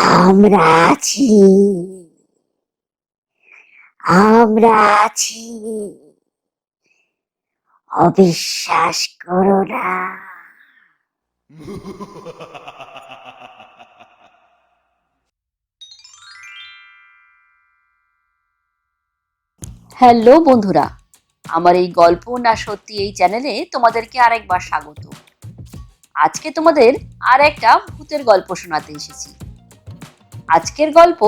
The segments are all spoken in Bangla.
আমরা আছি। আমরা আছি। অবিশ্বাস করো না। হ্যালো বন্ধুরা, আমার এই গল্প না সত্যি এই চ্যানেলে তোমাদেরকে আরেকবার স্বাগত। আজকে তোমাদের আর একটা ভূতের গল্প শোনাতে এসেছি। আজকের গল্প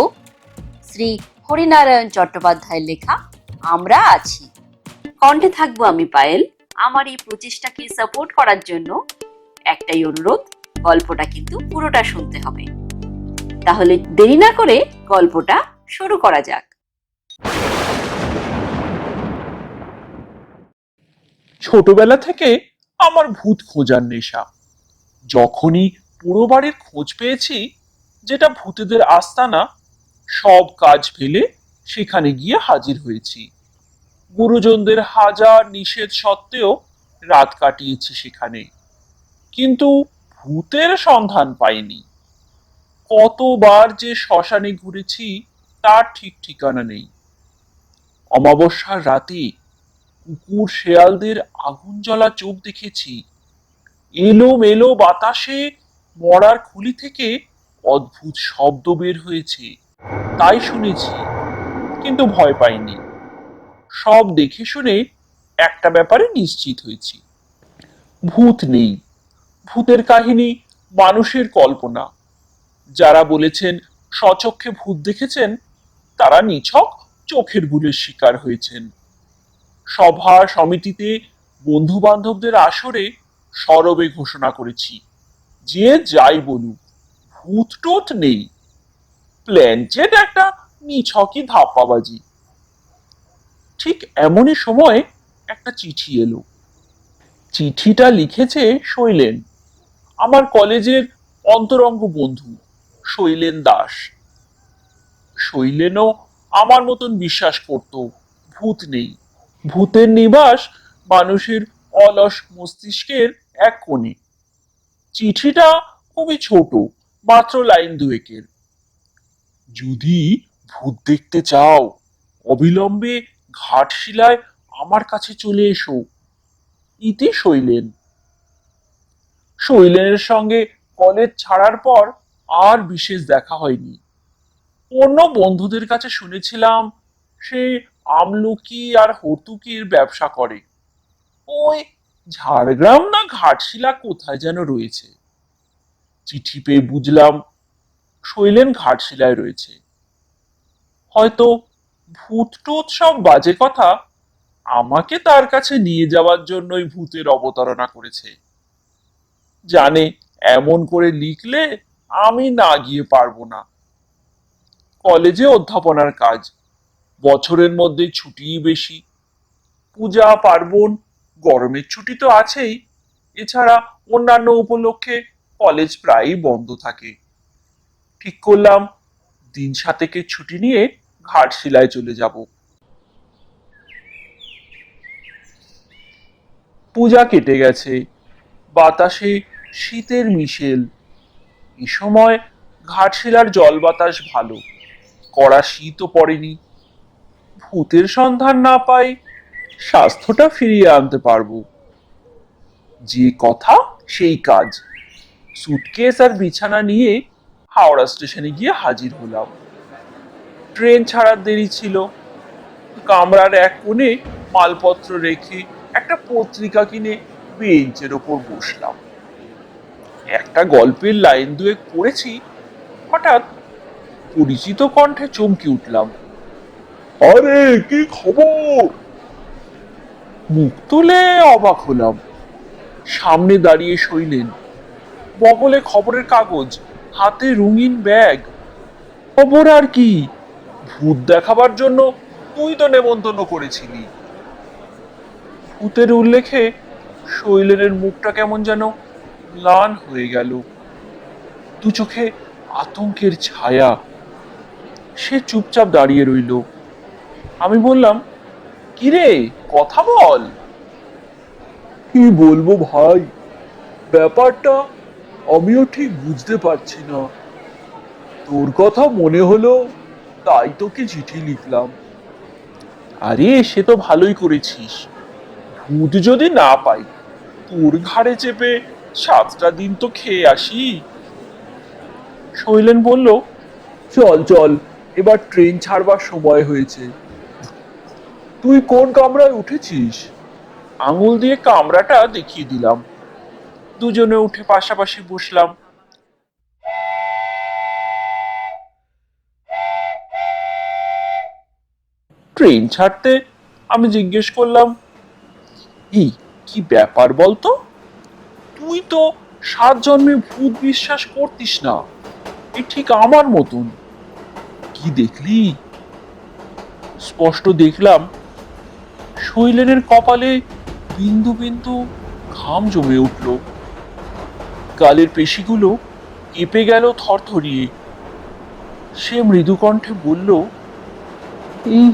শ্রী হরিনারায়ণ চট্টোপাধ্যায়ের লেখা আমরা আছি। কণ্ঠে থাকব আমি পায়েল। আমার এই প্রচেষ্টাকে সাপোর্ট করার জন্য একটাই অনুরোধ, গল্পটা কিন্তু পুরোটা শুনতে হবে। তাহলে দেরি না করে গল্পটা শুরু করা যাক। ছোটবেলা থেকে আমার ভূত খোঁজার নেশা। যখনই পুরো বাড়ির খোঁজ পেয়েছি যেটা ভূতেদের আস্তানা সব কাজ ফেলে সেখানে গিয়ে হাজির হয়েছি। গুরুজনদের হাজার নিষেধ সত্ত্বেও রাত কাটিয়েছি সেখানে। কিন্তু ভূতের সন্ধান পাইনি। কতবার যে শ্মশানে ঘুরেছি, তার ঠিক ঠিকানা নেই। অমাবস্যার রাতে কুকুর শেয়ালদের আগুন জ্বলা চোখ দেখেছি। এলো মেলো বাতাসে মরার খুলি থেকে অদ্ভুত শব্দ বের হয়েছে। তাই শুনেছি, কিন্তু ভয় পাইনি। সব দেখে শুনে একটা ব্যাপারে নিশ্চিত হয়েছি। ভূত নেই। ভূতের কাহিনী মানুষের কল্পনা। যারা বলেছেন স্বচক্ষে ভূত দেখেছেন, তারা নিছক চোখের ভুলের শিকার হয়েছেন। সভা সমিতিতে বন্ধু বান্ধবদের আসরে সরবে ঘোষণা করেছি। যে যাই বলুক। ভূত টোত নেই। প্ল্যানচেট একটা নিছকই ধাপ্পাবাজি। ঠিক এমনই সময় একটা চিঠি এলো। চিঠিটা লিখেছে শৈলেন, আমার কলেজের অন্তরঙ্গ বন্ধু শৈলেন দাস। শৈলেনও আমার মতন বিশ্বাস করত, ভূত নেই। ভূতের নিবাস মানুষের অলস মস্তিষ্কের এক কোণে। চিঠিটা খুবই ছোট মাত্র লাইন দুয়েকের। যদি ভূত দেখতে চাও, অবিলম্বে ঘাটশিলায় আমার কাছে চলে এসো। ইতি শৈলেন। শৈলেনের সঙ্গে কলেজ ছাড়ার পর আর বিশেষ দেখা হয়নি। অন্য বন্ধুদের কাছে শুনেছিলাম, সে আমলকি আর হর্তুকির ব্যবসা করে। ওই ঝাড়গ্রাম না ঘাটশিলা কোথায় যেন রয়েছে? চিঠি পেয়ে বুঝলাম শৈলেন ঘাটশিলায় রয়েছে। হয়তো ভূত টুত সব বাজে কথা আমাকে তার কাছে নিয়ে যাওয়ার জন্যই ভূতের অবতারণা করেছে। জানে এমন করে লিখলে আমি না গিয়ে পারব না। কলেজে অধ্যাপনার কাজ, বছরের মধ্যে ছুটিই বেশি। পূজা, পার্বণ, গরমের ছুটি তো আছেই। এছাড়া অন্যান্য উপলক্ষে কলেজ প্রায়ই বন্ধ থাকে। ঠিক করলাম, দিন সাতেকের ছুটি নিয়ে ঘাটশিলায় চলে যাব। পূজা কেটে গেছে, বাতাসে শীতের মিশেল। এ সময় ঘাটশিলার জল বাতাস ভালো, কড়া শীতও পড়েনি। ভূতের সন্ধান না পাই স্বাস্থ্যটা ফিরিয়ে আনতে পারব। যে কথা সেই কাজ। সুটকেস আর বিছানা নিয়ে হাওড়া স্টেশনে গিয়ে হাজির হলাম। ট্রেন ছাড়ার দেরি ছিল। কামরার এক কোণে মালপত্র রেখে একটা পত্রিকা কিনে বেঞ্চের ওপর বসলাম। একটা গল্পের লাইন দুয়েক পড়েছি। হঠাৎ পরিচিত কণ্ঠে চমকে উঠলাম। আরে, কি খবর? মুখ তুলে অবাক হলাম। সামনে দাঁড়িয়ে শৈলেন বগলে খবরের কাগজ, হাতে রঙিন ব্যাগ। খবর আর কি? ভূত দেখাবার জন্য তুই তো নেমন্তন্ন করেছিলি। ভূতের উল্লেখে শৈলেনের মুখটা কেমন যেন ম্লান হয়ে গেল। দু চোখে আতঙ্কের ছায়া। সে চুপচাপ দাঁড়িয়ে রইল। আমি বললাম, কিরে, কথা বল। কি বলব ভাই? ব্যাপারটা আমিও ঠিক বুঝতে পারছি না। তোর কথা মনে হলো তাই তোকে চিঠি লিখলাম। আরে সে তো ভালোই করেছিস। ভূত যদি না পাই তোর ঘাড়ে চেপে সাতটা দিন তো খেয়ে আসি। শৈলেন বলল চল চল এবার ট্রেন ছাড়বার সময় হয়েছে। তুই কোন কামরায় উঠেছিস? আঙুল দিয়ে কামরাটা দেখিয়ে দিলাম। দুজনে উঠে পাশাপাশি বসলাম। ট্রেন ছাড়তে আমি জিজ্ঞেস করলাম, এই, কি ব্যাপার বলতো? তুই তো সাত জন্মে ভূত বিশ্বাস করতিস না। এ ঠিক আমার মতন। কি দেখলি? স্পষ্ট দেখলাম, শৈলেনের কপালে বিন্দু বিন্দু ঘাম জমে উঠল। গালের পেশিগুলো কেঁপে গেল থরথরিয়ে। সে মৃদু কণ্ঠে বলল, এই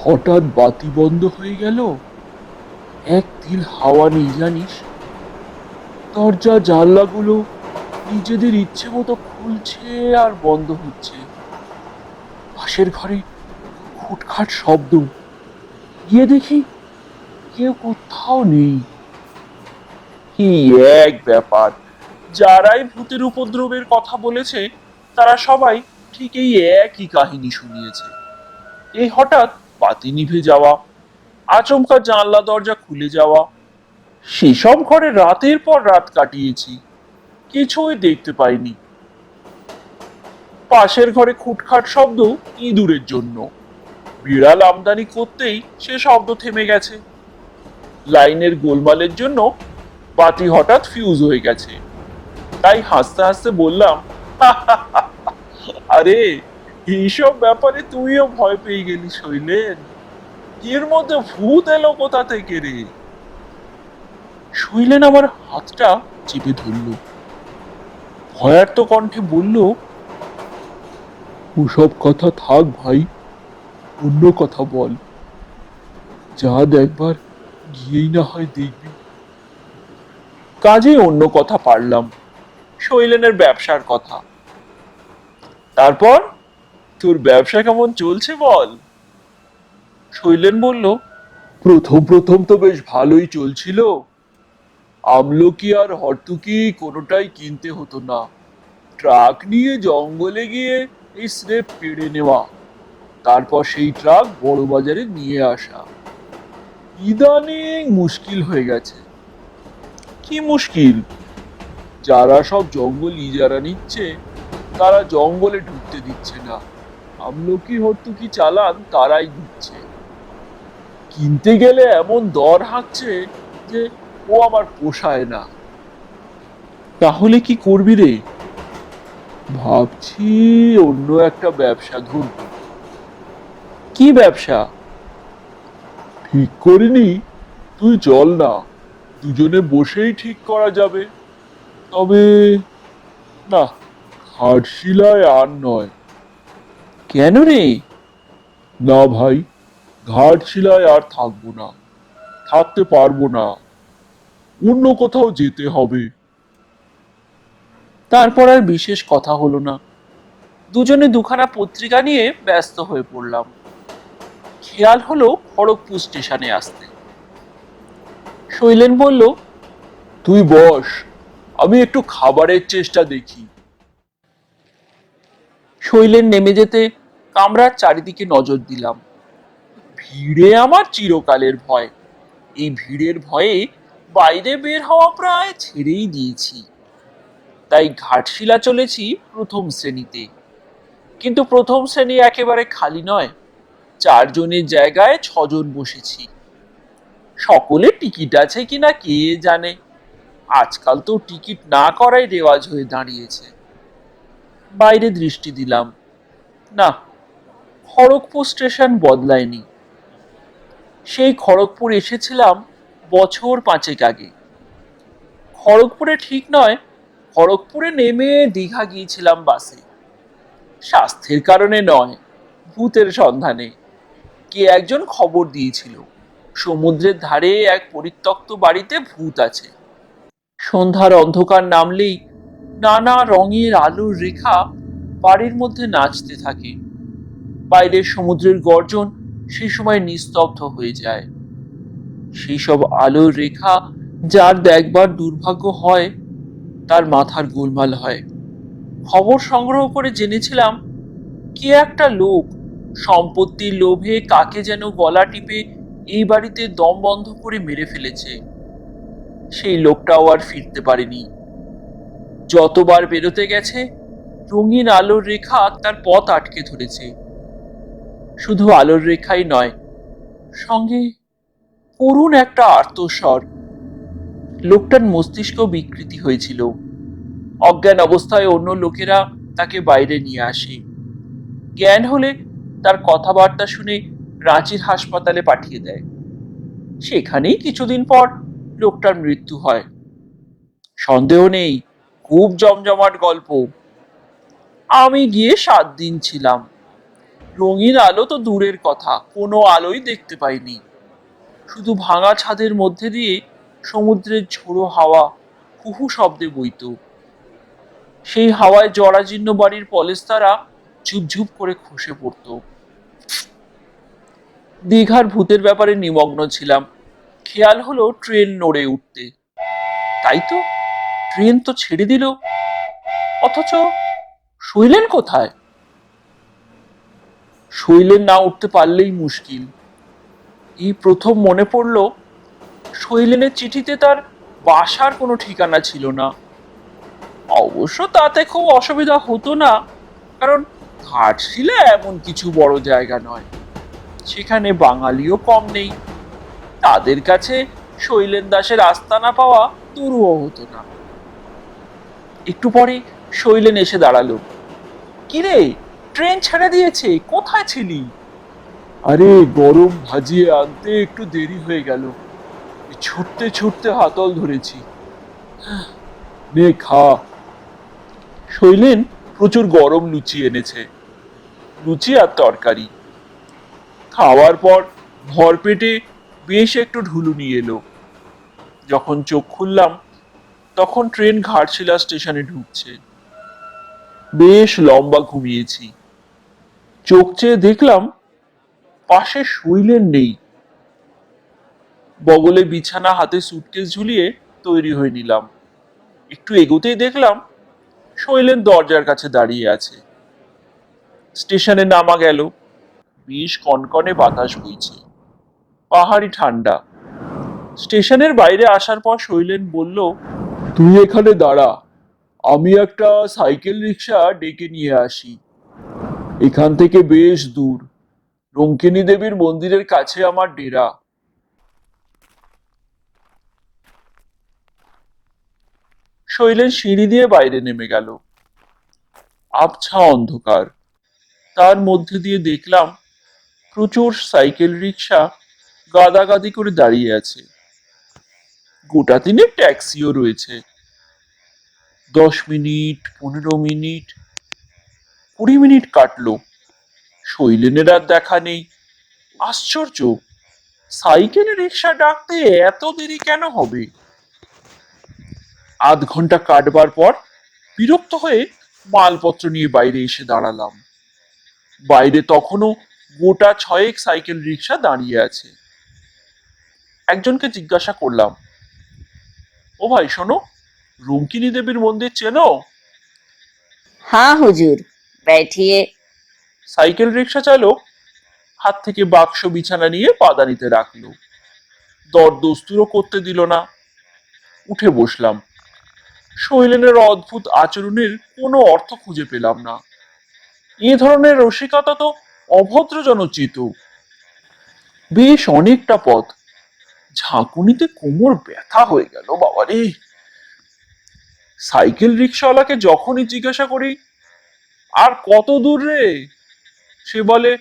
হঠাৎ বাতি বন্ধ হয়ে গেল? এক তিল হাওয়া নেই জানিস? দরজা জানলাগুলো নিজেদের ইচ্ছে মতো খুলছে আর বন্ধ হচ্ছে। পাশের ঘরে খুটখাট শব্দ। গিয়ে দেখি কেউ কোথাও নেই। কি এক ব্যাপার! যারাই ভূতের উপদ্রবের কথা বলেছে, তারা সবাই ঠিক এই একই কাহিনী শুনিয়েছে। এই হঠাৎ বাতি নিভে যাওয়া, আচমকা জানলা দরজা খুলে যাওয়া, সেসব ঘরে রাতের পর রাত কাটিয়েছি, কিছুই দেখতে পাইনি। পাশের ঘরে খুটখাট শব্দ ইঁদুরের জন্য। বিড়াল আমদানি করতেই সে শব্দ থেমে গেছে। লাইনের গোলমালের জন্য বাতি হঠাৎ ফিউজ হয়ে গেছে। তাই হাসতে হাসতে বললাম আরে, এইসব ব্যাপারে তুইও ভয় পেয়ে গেলি শৈলেন। এর মধ্যে ভূত এলো কোথা থেকে রে? শৈলেন আমার হাতটা চেপে ধরল। ভয়ার্ত কণ্ঠে বলল, ওসব কথা থাক ভাই, অন্য কথা বল। যা দেখবার গিয়েই না হয় দেখবি। কাজে অন্য কথা পারলাম। শৈলেনের ব্যবসার কথা। তারপর, তোর ব্যবসা কেমন চলছে বল? শৈলেন বলল, প্রথম প্রথম তো বেশ ভালোই চলছিল। আমলকি আর হর্তুকি কোনোটাই কিনতে হতো না। ট্রাক নিয়ে জঙ্গলে গিয়ে এই স্রেফ পেড়ে নেওয়া। তারপর সেই ট্রাক বড় বাজারে নিয়ে আসা। ইদানিং মুশকিল হয়ে গেছে। কি মুশকিল? যারা সব জঙ্গল ইজারা নিচ্ছে, তারা জঙ্গলে ঢুকতে দিচ্ছে না। আমলকি হর্তুকি চালান তারাই দিচ্ছে। কিনতে গেলে এমন দর হাঁকছে যে ও আমার পোষায় না। তাহলে কি করবি রে? ভাবছি অন্য একটা ব্যবসা ধরব। কি ব্যবসা? ঠিক করিনি, তুই চল না, দুজনে বসেই ঠিক করা যাবে। তবে না ঘাটশিলায় আর নয়। কেন রে? না ভাই ঘাটশিলায় আর থাকব না থাকতে পারব না অন্য কোথাও যেতে হবে। তারপর আর বিশেষ কথা হলো না। দুজনে দুখানা পত্রিকা নিয়ে ব্যস্ত হয়ে পড়লাম। খেয়াল হলো খড়গপুর স্টেশনে আসতে। শৈলেন বলল তুই বস আমি একটু খাবারের চেষ্টা দেখি। শৈলেন নেমে যেতে কামরার চারিদিকে নজর দিলাম। ভিড়ে আমার চিরকালের ভয়। এই ভিড়ের ভয়ে বাইরে বের হওয়া প্রায় ছেড়েই দিয়েছি। তাই ঘাটশিলা চলেছি প্রথম শ্রেণীতে। কিন্তু প্রথম শ্রেণি একেবারে খালি নয়, চারজনের জায়গায় ছজন বসেছি। সকলে টিকিট আছে কিনা কে জানে। আজকাল তো টিকিট না করাই রেওয়াজ হয়ে দাঁড়িয়েছে। বাইরে দৃষ্টি দিলাম। না, খড়গপুর স্টেশন বদলায়নি। সেই খড়গপুর এসেছিলাম বছর পাঁচেক আগে। খড়গপুরে ঠিক নয়, খড়গপুরে নেমে দীঘা গিয়েছিলাম বাসে। স্বাস্থ্যের কারণে নয়, ভূতের সন্ধানে। কে একজন খবর দিয়েছিল? সমুদ্রের ধারে এক পরিত্যক্ত বাড়িতে ভূত আছে। সন্ধ্যার অন্ধকার নামলেই নানা রঙের আলোর রেখা বাড়ির মধ্যে নাচতে থাকে। বাইরের সমুদ্রের গর্জন সেই সময় নিস্তব্ধ হয়ে যায়। সেই সব আলোর রেখা যার দেখবার দুর্ভাগ্য হয়, তার মাথার গোলমাল হয়। খবর সংগ্রহ করে জেনেছিলাম, কে একটা লোক সম্পত্তির লোভে কাকে যেন গলা টিপে এই বাড়িতে দম বন্ধ করে মেরে ফেলেছে। সেই লোকটাও আর ফিরতে পারেনি। যতবার বেরোতে গেছে, রঙিন আলোর রেখা তার পথ আটকে ধরেছে। শুধু আলোর রেখাই নয়, সঙ্গে করুণ একটা আর্তস্বর। লোকটার মস্তিষ্ক বিকৃতি হয়েছিল। অজ্ঞান অবস্থায় অন্য লোকেরা তাকে বাইরে নিয়ে আসে। জ্ঞান হলে তার কথাবার্তা শুনে রাঁচির হাসপাতালে পাঠিয়ে দেয়। সেখানেই কিছুদিন পর লোকটার মৃত্যু হয়। সন্দেহ নেই, খুব জমজমাট গল্প। আমি গিয়ে সাত দিন ছিলাম। রঙিন আলো তো দূরের কথা, কোনো আলোই দেখতে পাইনি। শুধু ভাঙা ছাদের মধ্যে দিয়ে সমুদ্রের ঝোড়ো হাওয়া হুহু শব্দে বইত। সেই হাওয়ায় জরাজীর্ণ বাড়ির পলেস্তারা ঝুপঝুপ করে খসে পড়তো। দীঘার ভূতের ব্যাপারে নিমগ্ন ছিলাম। খেয়াল হলো ট্রেন নড়ে উঠতে। তাই তো, ট্রেন তো ছেড়ে দিল। অথচ শৈলেন কোথায়? শৈলেন না উঠতে পারলেই মুশকিল। এই প্রথম মনে পড়ল, শৈলেনের চিঠিতে তার বাসার কোনো ঠিকানা ছিল না। অবশ্য তাতে খুব অসুবিধা হতো না, কারণ ঘাটশিলা এমন কিছু বড় জায়গা নয়। সেখানে বাঙালিও কম নেই। তাদের কাছে শৈলেন দাসের আস্তানা পাওয়া দুরূহ হতো না। একটু পরে শৈলেন এসে দাঁড়াল। কিরে, ট্রেন ছেড়ে দিয়েছে, কোথায় ছিলি? আরে, গরম ভাজিয়ে আনতে একটু দেরি হয়ে গেল। ছুটতে ছুটতে হাতল ধরেছি। নে, খা। শৈলেন প্রচুর গরম লুচি এনেছে। লুচি আর তরকারি। খাওয়ার পর ভরপেটে বেশ একটু ঢুলুনি এলো। যখন চোখ খুললাম, তখন ট্রেন ঘাটশিলা স্টেশনে ঢুকছে। বেশ লম্বা ঘুমিয়েছি। চোখ চেয়ে দেখলাম, পাশে শুইলেন নেই। বগলে বিছানা হাতে সুটকেস ঝুলিয়ে তৈরি হয়ে নিলাম। একটু এগোতেই দেখলাম, শৈলেন দরজার কাছে দাঁড়িয়ে আছে। স্টেশনে নামা গেল। বেশ কনকনে বাতাস বইছে। পাহাড়ি ঠান্ডা। স্টেশনের বাইরে আসার পর শৈলেন বলল, তুই এখানে দাঁড়া, আমি একটা সাইকেল রিক্সা ডেকে নিয়ে আসি। এখান থেকে বেশ দূর, রঙ্কিনী দেবীর মন্দিরের কাছে আমার ডেরা। শৈলেন সিঁড়ি দিয়ে বাইরে নেমে গেল। আবছা অন্ধকার। তার মধ্যে দিয়ে দেখলাম প্রচুর সাইকেল রিক্সা গাদাগাদি করে দাঁড়িয়ে আছে। গোটা তিনেক ট্যাক্সিও রয়েছে। দশ মিনিট, পনেরো মিনিট, কুড়ি মিনিট কাটলো। শৈলেনের আর দেখা নেই। আশ্চর্য, সাইকেল রিক্সা ডাকতে এত দেরি কেন হবে? আধ ঘণ্টা কাটবার পর বিরক্ত হয়ে মালপত্র নিয়ে বাইরে এসে দাঁড়ালাম। বাইরে তখনও গোটা ছয়েক সাইকেল রিক্সা দাঁড়িয়ে আছে। একজনকে জিজ্ঞাসা করলাম ও ভাই শোনো রুমকিনী দেবীর মন্দির চেনো हाँ हुजूर बैठिए সাইকেল রিক্সা চালক হাত থেকে বাক্স বিছানা নিয়ে পাদানিতে রাখলো দর দস্তুরও করতে দিল না উঠে বসলাম শৈলেনের অদ্ভুত আচরণের কোনো অর্থ খুঁজে পেলাম না এ ধরনের রসিকতা তো অভদ্রজনচিত বেশ অনেকটা পথ ঝাঁকুনিতে কোমর ব্যথা হয়ে গেল বাবা রে সাইকেল রিক্সাওয়ালাকে যখনই জিজ্ঞাসা করি আর কত দূর রে? সে বলে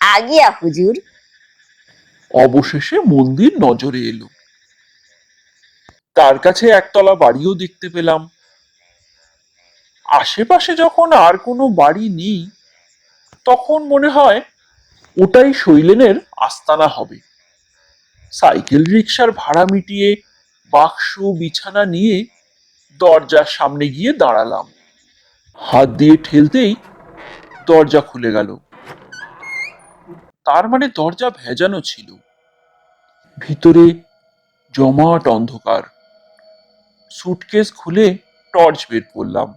আগে হুজুর। অবশেষে মন্দির নজরে এলো। তার কাছে একতলা বাড়িও দেখতে পেলাম। আশেপাশে যখন আর কোনো বাড়ি নেই তখন মনে হয় ওটাই শৈলেনের আস্তানা হবে। সাইকেল রিক্সার ভাড়া মিটিয়ে বাক্স, বিছানা নিয়ে দরজার সামনে গিয়ে দাঁড়ালাম। হাত দিয়ে ঠেলতেই দরজা খুলে গেল। তার মানে দরজা ভেজানো ছিল। ভিতরে জমাট অন্ধকার। সুটকেস খুলে টর্চ বের করলাম।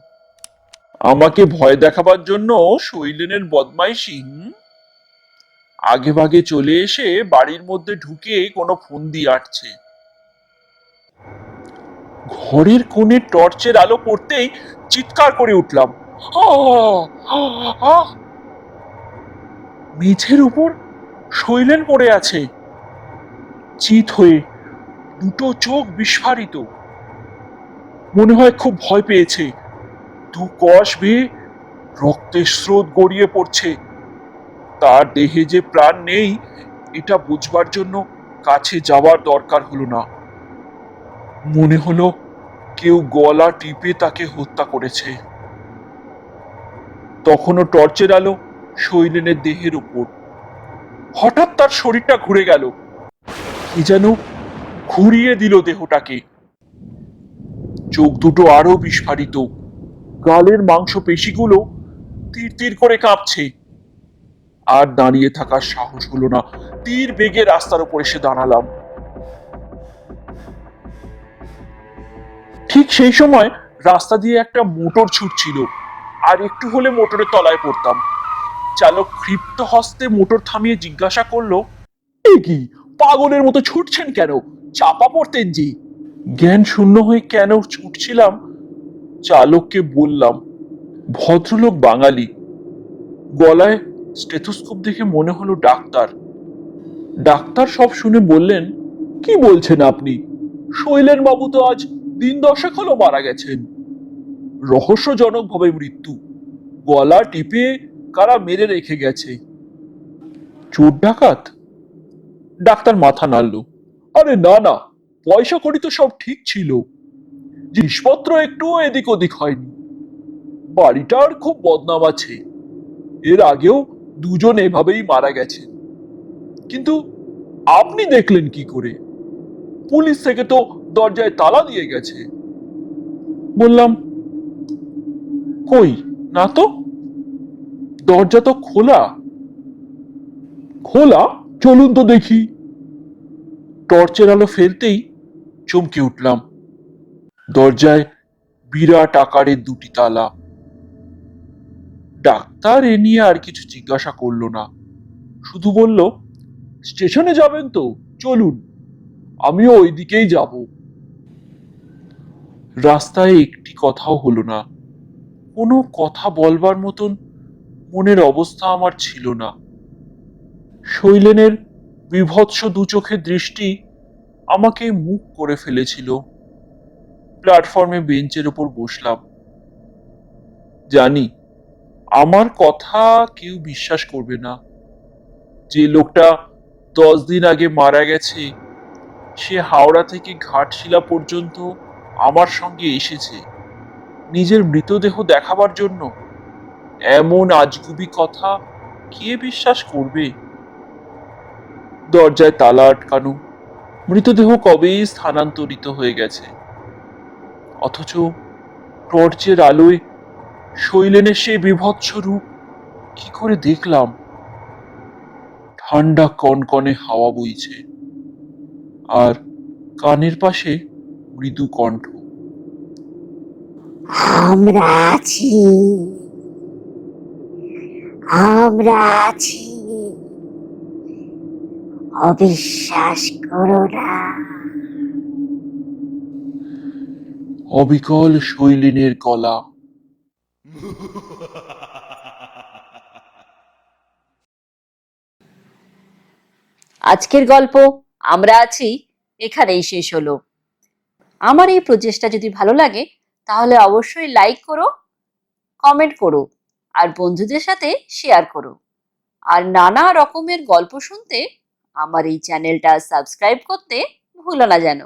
আমাকে ভয় দেখাবার জন্য শৈলেনের বদমাইশি হুম? আগে ভাগে চলে এসে বাড়ির মধ্যে ঢুকে কোনো ফন্দি আটছে। ঘরের কোণে টর্চের আলো পড়তেই চিৎকার করে উঠলাম! মেঝের উপর শৈলেন পড়ে আছে। চিত হয়ে দুটো চোখ বিস্ফারিত। মনে হয় খুব ভয় পেয়েছে। দু কষ বেয়ে রক্তের স্রোত গড়িয়ে পড়ছে। তার দেহে যে প্রাণ নেই, এটা বুঝবার জন্য কাছে যাওয়ার দরকার হলো না। মনে হলো কেউ গলা টিপে তাকে হত্যা করেছে। তখনও টর্চের আলো শৈলেনের দেহের উপর। হঠাৎ তার শরীরটা ঘুরে গেল। কি যেন ঘুরিয়ে দিল দেহটাকে। চোখ দুটো আরও বিস্ফারিত। গালের মাংস পেশিগুলো তীর তীর করে কাঁপছে। আর দাঁড়িয়ে থাকার সাহস হলো না। তীর বেগে রাস্তার উপর এসে দাঁড়ালাম। ঠিক সেই সময় রাস্তা দিয়ে একটা মোটর ছুটছিল। আর একটু হলে মোটরের তলায় পড়তাম। চালক ক্ষিপ্ত হস্তে মোটর থামিয়ে জিজ্ঞাসা করল, "এ কি, পাগলের মতো ছুটছেন কেন? চাপা পড়তেন জি জ্ঞান শূন্য হয়ে কেন ছুটছিলাম? চালককে বললাম, ভদ্রলোক বাঙালি। গলায় স্টেথোস্কোপ দেখে মনে হলো ডাক্তার। ডাক্তার সব শুনে বললেন, কি বলছেন আপনি? শৈলেন বাবু তো আজ দিন দশক হলো মারা গেছেন। রহস্যজনক ভাবে মৃত্যু। গলা টিপে কারা মেরে রেখে গেছে। চোর ডাকাত? ডাক্তার মাথা নাড়ল। আরে না না, পয়সা করি তো সব ঠিক ছিল। জিনিসপত্র একটু এদিক ওদিক হয়নি বাড়িটার খুব বদনাম আছে। এর আগেও দুজন এভাবেই মারা গেছে কিন্তু আপনি দেখলেন কি করে? পুলিশ থেকে তো দরজায় তালা দিয়ে গেছে। বললাম, কই, না তো? দরজা তো খোলা। খোলা? চলুন তো দেখি। টর্চের আলো ফেলতেই চমকে উঠলাম। দরজায় বিরাট আকারের দুটি তালা। ডাক্তার এ নিয়ে আর কিছু জিজ্ঞাসা করল না। শুধু বলল, স্টেশনে যাবেন তো, চলুন। আমিও ওই দিকেই যাব। রাস্তায় একটি কথাও হলো না। কোনো কথা বলবার মতন মনের অবস্থা আমার ছিল না। শৈলেনের বিভৎস দু চোখের দৃষ্টি আমাকে মুখ করে ফেলেছিল। প্ল্যাটফর্মে বেঞ্চের ওপর বসলাম। জানি আমার কথা কেউ বিশ্বাস করবে না। যে লোকটা দশ দিন আগে মারা গেছে, সে হাওড়া থেকে ঘাটশিলা পর্যন্ত আমার সঙ্গে এসেছে। নিজের মৃতদেহ দেখাবার জন্য। এমন আজগুবি কথা কে বিশ্বাস করবে? দরজায় তালা আটকানো। মৃতদেহ কবেই স্থানান্তরিত হয়ে গেছে। অথচ টর্চের আলোয় শৈলেনের সেই বিভৎস রূপ কি করে দেখলাম? ঠান্ডা কনকনে হাওয়া বইছে আর কানের পাশে মৃদু কণ্ঠ। আমরা আছি। আমরা আছি। অবিশ্বাস করো না। অবিকল শৈলিনের গলা আজকের গল্প আমরা আছি এখানেই শেষ হলো। আমার এই প্রচেষ্টা যদি ভালো লাগে, তাহলে অবশ্যই লাইক করো কমেন্ট করো, আর বন্ধুদের সাথে শেয়ার করো। আর নানা রকমের গল্প শুনতে আমার এই চ্যানেলটা সাবস্ক্রাইব করতে ভুলো না যেন।